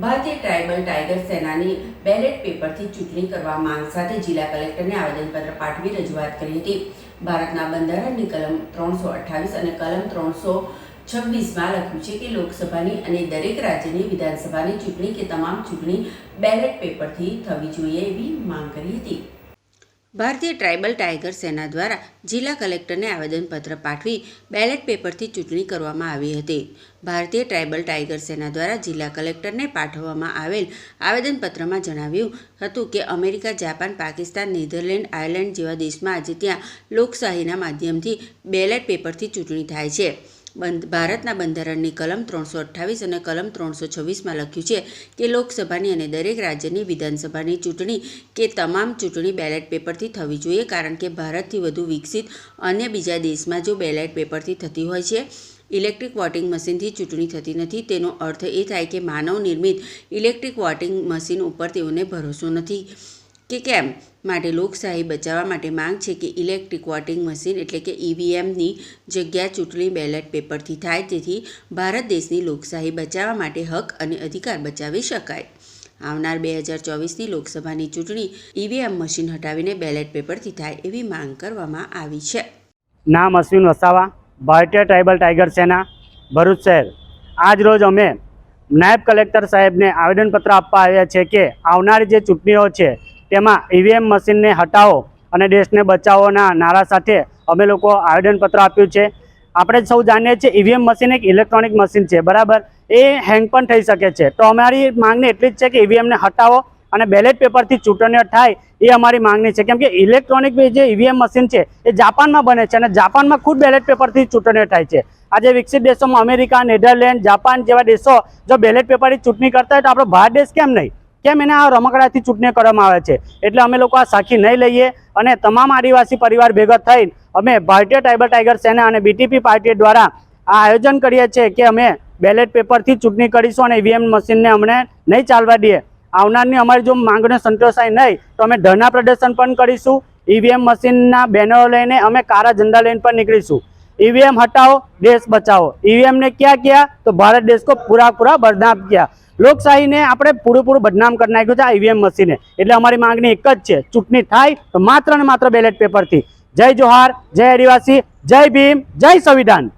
ભારતીય tribal tiger સેનાની ballot પેપરથી ચૂંટણી કરવા માંગ સાથે જિલ્લા કલેક્ટરને આવેદનપત્ર પાઠવી રજૂઆત કરી હતી. ભારતના બંધારણની કલમ ત્રણસો અઠ્ઠાવીસ અને કલમ ત્રણસો છવ્વીસમાં લખ્યું છે કે લોકસભાની અને દરેક રાજ્યની વિધાનસભાની ચૂંટણી કે તમામ ચૂંટણી બેલેટ પેપરથી થવી જોઈએ એવી માંગ કરી હતી. ભારતીય ટ્રાઇબલ ટાઈગર સેના દ્વારા જિલ્લા કલેક્ટરને આવેદનપત્ર પાઠવી બેલેટ પેપરથી ચૂંટણી કરવામાં આવી હતી. ભારતીય ટ્રાઇબલ ટાઈગર સેના દ્વારા જિલ્લા કલેક્ટરને પાઠવવામાં આવેલ આવેદનપત્રમાં જણાવ્યું હતું કે America, Japan, Pakistan, Netherland, Ireland જેવા દેશમાં આજે ત્યાં લોકશાહીના માધ્યમથી બેલેટ પેપરથી ચૂંટણી થાય છે. બંધ, ભારતના બંધારણની કલમ ત્રણસો અઠ્ઠાવીસ અને કલમ ત્રણસો છવ્વીસમાં લખ્યું છે કે લોકસભાની અને દરેક રાજ્યની વિધાનસભાની ચૂંટણી કે તમામ ચૂંટણી બેલેટ પેપરથી થવી જોઈએ કારણ કે ભારતથી વધુ વિકસિત અન્ય બીજા દેશમાં જો બેલેટ પેપરથી થતી હોય છે, ઇલેક્ટ્રિક વોટિંગ મશીનથી ચૂંટણી થતી નથી, તેનો અર્થ એ થાય કે માનવ નિર્મિત ઇલેક્ટ્રિક વોટિંગ મશીન ઉપર તેઓને ભરોસો નથી. કે કેમ? માટે લોકશાહી બચાવવા માટે માંગ છે કે ઇલેક્ટ્રિક વોટિંગ મશીન એટલે કે ઈવીએમની જગ્યા ચૂંટણી બેલેટ પેપરથી થાય તેથી ભારત દેશની લોકશાહી બચાવવા માટે હક અને અધિકાર બચાવી શકાય. આવનાર બે હજાર ચોવીસની લોકસભાની ચૂંટણી ઈવીએમ મશીન હટાવીને બેલેટ પેપરથી થાય એવી માંગ કરવામાં આવી છે. નામ અશ્વિન વસાવા, ભારતીય ટ્રાઇબલ ટાઈગર સેના, ભરૂચ શહેર. આજ રોજ અમે નાયબ કલેક્ટર સાહેબને આવેદનપત્ર આપવા આવ્યા છે કે આવનારી જે ચૂંટણીઓ છે તેમાં ઈવીએમ મશીનને હટાવો અને દેશને બચાવોના નારા સાથે અમે લોકો આવેદનપત્ર આપ્યું છે. આપણે સૌ જાણીએ છીએ ઈવીએમ મશીન એક ઇલેક્ટ્રોનિક મશીન છે, બરાબર? એ હેંગ પણ થઈ શકે છે. તો અમારી માંગણી એટલી જ છે કે ઈવીએમને હટાવો અને બેલેટ પેપરથી ચૂંટણીઓ થાય એ અમારી માંગણી છે. કેમ કે ઇલેક્ટ્રોનિક જે ઈવીએમ મશીન છે એ જાપાનમાં બને છે અને જાપાનમાં ખુદ બેલેટ પેપરથી ચૂંટણીઓ થાય છે. આજે વિકસિત દેશોમાં અમેરિકા, નેધરલેન્ડ, જાપાન જેવા દેશો જો બેલેટ પેપરથી ચૂંટણી કરતા હોય તો આપણો ભારત દેશ કેમ નહીં? કેમ એને આ રમકડાથી ચૂંટણી કરવામાં આવે છે? એટલે અમે લોકો આ સાખી નહીં લઈએ અને તમામ આદિવાસી પરિવાર ભેગા થઈ અમે ભારતીય ટાઈબર ટાઈગર સેના અને બીટીપી પાર્ટી દ્વારા આ આયોજન કરીએ છીએ કે અમે બેલેટ પેપરથી ચૂંટણી કરીશું અને ઈવીએમ મશીનને અમને નહીં ચાલવા દઈએ. આવનારની અમારી જો માંગને સંતોષાય નહીં, તો અમે ધરના પ્રદર્શન પણ કરીશું. ઈવીએમ મશીનના બેનરો લઈને અમે કારા ઝંડા લઈને પણ નીકળીશું. ईवीएम हटाओ देश बचाओ ईवीएम ने क्या किया तो भारत देश को पूरा पूरा बदनाम किया લોકશાહીને આપણે પૂરું પૂરું બદનામ કરી નાખ્યું છે આ ઈવીએમ મશીને એટલે અમારી માંગણી એક જ છે ચૂંટણી થાય તો માત્ર ને માત્ર બેલેટ પેપરથી જય જોહાર જય આદિવાસી જય ભીમ જય સંવિધાન